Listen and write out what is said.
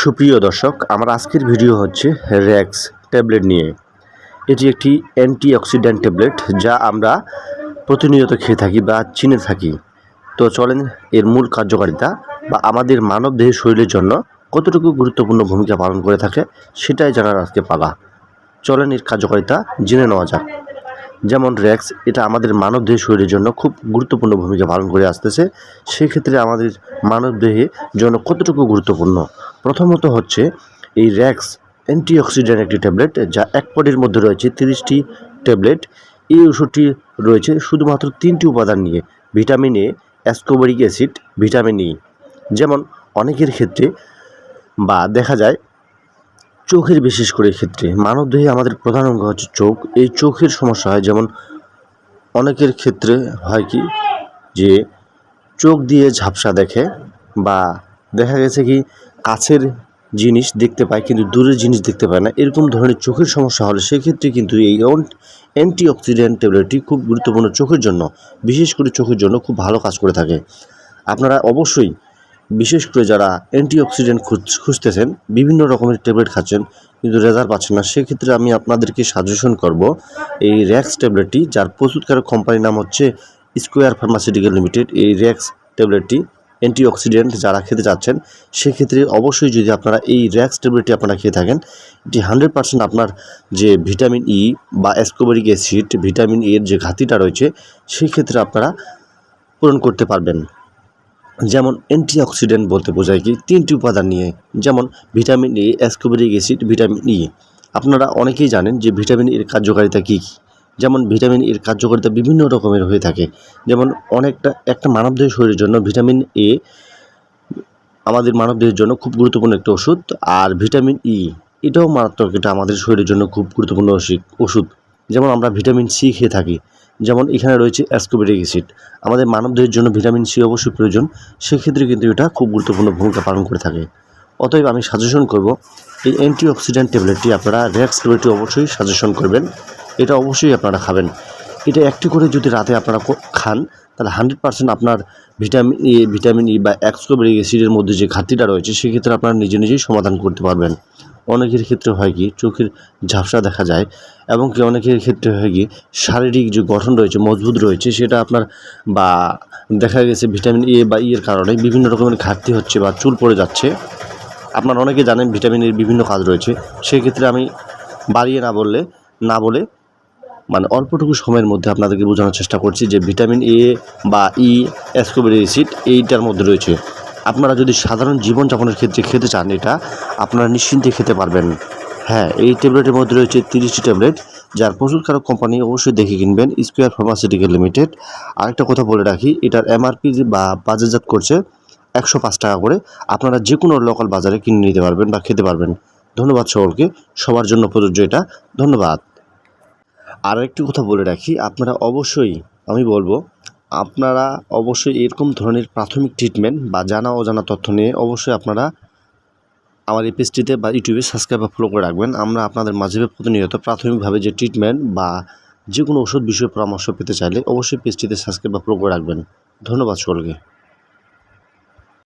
সুপ্রিয় দর্শক, আমার আজকের ভিডিও হচ্ছে র্যাক্স ট্যাবলেট নিয়ে। এটি একটি অ্যান্টিঅক্সিডেন্ট ট্যাবলেট যা আমরা প্রতিনিয়ত খেয়ে থাকি বা চিনে থাকি। তো চলেন, এর মূল কার্যকারিতা বা আমাদের মানবদেহের শরীরের জন্য কতটুকু গুরুত্বপূর্ণ ভূমিকা পালন করে থাকে সেটাই জানার আজকে পালা। চলেন, এর কার্যকারিতা জেনে নেওয়া যাক। যেমন র্যাক্স এটা আমাদের মানবদেহের শরীরের জন্য খুব গুরুত্বপূর্ণ ভূমিকা পালন করে আসতেছে। সেক্ষেত্রে আমাদের মানবদেহের জন্য কতটুকু গুরুত্বপূর্ণ? প্রথমত হচ্ছে এই র্যাক্স অ্যান্টিঅক্সিডেন্ট একটি ট্যাবলেট যা এক পটের মধ্যে রয়েছে তিরিশটি ট্যাবলেট এই ওষুধটি রয়েছে শুধুমাত্র তিনটি উপাদান নিয়ে, vitamin A ascorbic acid vitamin E যেমন অনেকের ক্ষেত্রে বা দেখা যায় চোখের বিশেষ করে ক্ষেত্রে মানবদেহে আমাদের প্রধান অঙ্গ হচ্ছে চোখ। এই চোখের সমস্যা হয়, যেমন অনেকের ক্ষেত্রে হয় কি যে চোখ দিয়ে ঝাপসা দেখে বা দেখা গেছে কি কাছের জিনিস দেখতে পায় কিন্তু দূরের জিনিস দেখতে পায় না। এরকম ধরনের চোখের সমস্যা হলে সেক্ষেত্রে কিন্তু এই অ্যান্টি অক্সিডেন্ট ট্যাবলেটটি খুব গুরুত্বপূর্ণ চোখের জন্য, বিশেষ করে চোখের জন্য খুব ভালো কাজ করে থাকে। আপনারা অবশ্যই বিশেষ করে যারা অ্যান্টিঅক্সিডেন্ট খুঁজতেছেন, বিভিন্ন রকমের ট্যাবলেট খাচ্ছেন, কিন্তু রেজাল্ট পাচ্ছেন না, সেক্ষেত্রে আমি আপনাদেরকে সাজেশন করব এই র্যাক্স ট্যাবলেটটি, যার প্রস্তুতকারক কোম্পানির নাম হচ্ছে স্কোয়ার ফার্মাসিউটিক্যাল লিমিটেড। এই র্যাক্স ট্যাবলেটটি অ্যান্টিঅক্সিডেন্ট যারা খেতে চাচ্ছেন, সেক্ষেত্রে অবশ্যই যদি আপনারা এই র্যাক্স ট্যাবলেটটি আপনারা খেয়ে থাকেন, এটি হান্ড্রেড পার্সেন্ট আপনার যে ভিটামিন ই বা অ্যাসকোবরিক অ্যাসিড, ভিটামিন এর যে ঘাতিটা রয়েছে সেই ক্ষেত্রে আপনারা পূরণ করতে পারবেন। যেমন অ্যান্টিঅক্সিডেন্ট বলতে বোঝায় কি, তিনটি উপাদান নিয়ে, যেমন vitamin A ascorbic acid vitamin E আপনারা অনেকেই জানেন যে ভিটামিন এর কার্যকারিতা কী কী। যেমন ভিটামিন এর কার্যকারিতা বিভিন্ন রকমের হয়ে থাকে। যেমন অনেকটা, একটা মানবদেহের শরীরের জন্য ভিটামিন এ আমাদের মানবদেহের জন্য খুব গুরুত্বপূর্ণ একটা ওষুধ, আর ভিটামিন ই এটাও মারাত্মক এটা আমাদের শরীরের জন্য খুব গুরুত্বপূর্ণ ওষুধ। যেমন আমরা ভিটামিন সি খেয়ে থাকি, যেমন এখানে রয়েছে অ্যাসকোবেরিক অ্যাসিড আমাদের মানবদেহের জন্য ভিটামিন সি অবশ্যই প্রয়োজন, সেক্ষেত্রে কিন্তু এটা খুব গুরুত্বপূর্ণ ভূমিকা পালন করে থাকে। অতএব আমি সাজেশন করব, এই অ্যান্টিঅক্সিডেন্ট ট্যাবলেটটি আপনারা র্যাক্স ট্যাবলেটটি অবশ্যই সাজেশন করবেন, এটা অবশ্যই আপনারা খাবেন। এটা একটি করে যদি রাতে আপনারা খান, তাহলে হান্ড্রেড পার্সেন্ট আপনার ভিটামিন এ, ভিটামিন ই বা অ্যাক্সকোবেরিক অ্যাসিডের মধ্যে যে ঘাটতিটা রয়েছে, সেক্ষেত্রে আপনারা নিজে নিজেই সমাধান করতে পারবেন। অনেকের ক্ষেত্রে হয় কি, চোখের ঝাপসা দেখা যায় এবং কি অনেকের ক্ষেত্রে হয় কি, শারীরিক যে গঠন রয়েছে, মজবুত রয়েছে, সেটা আপনার বা দেখা গেছে ভিটামিন এ বা ই এর কারণে বিভিন্ন রকমের ঘাটতি হচ্ছে বা চুল পড়ে যাচ্ছে। আপনার অনেকে জানেন ভিটামিনের বিভিন্ন কাজ রয়েছে। সেক্ষেত্রে আমি বাড়িয়ে না বললে, না বলে মানে অল্পটুকু সময়ের মধ্যে আপনাদেরকে বোঝানোর চেষ্টা করছি যে ভিটামিন এ বা ই অ্যাসকোবেরি অ্যাসিড এইটার মধ্যে রয়েছে। আপনারা যদি সাধারণ জীবনযাপনের ক্ষেত্রে খেতে চান এটা, আপনারা নিশ্চিন্তে খেতে পারবেন। হ্যাঁ এই ট্যাবলেটের মধ্যে রয়েছে তিরিশটি ট্যাবলেট যার প্রস্তুতকারক কোম্পানি অবশ্যই দেখে কিনবেন স্কোয়ার ফার্মাসিউটিক্যাল লিমিটেড আরেকটা কথা বলে রাখি, এটার এমআরপি বা বাজারজাত করছে একশো পাঁচ টাকা করে। আপনারা যে কোনো লোকাল বাজারে কিনে নিতে পারবেন বা খেতে পারবেন। ধন্যবাদ সকলকে, সবার জন্য প্রযোজ্য এটা। ধন্যবাদ। আর একটি কথা বলে রাখি, আপনারা অবশ্যই, আমি বলব আপনারা অবশ্যই এরকম ধরনের প্রাথমিক ট্রিটমেন্ট বা জানা অজানা তথ্য নিয়ে অবশ্যই আপনারা আমার এই পেজটিতে বা ইউটিউবে সাবস্ক্রাইব বা ফলো করে রাখবেন। আমরা আপনাদের মাঝে প্রতিনিয়ত প্রাথমিকভাবে যে ট্রিটমেন্ট বা যে কোনো ওষুধ বিষয়ে পরামর্শ পেতে চাইলে অবশ্যই পেজটিতে সাবস্ক্রাইব বা ফলো করে রাখবেন। ধন্যবাদ সকলকে।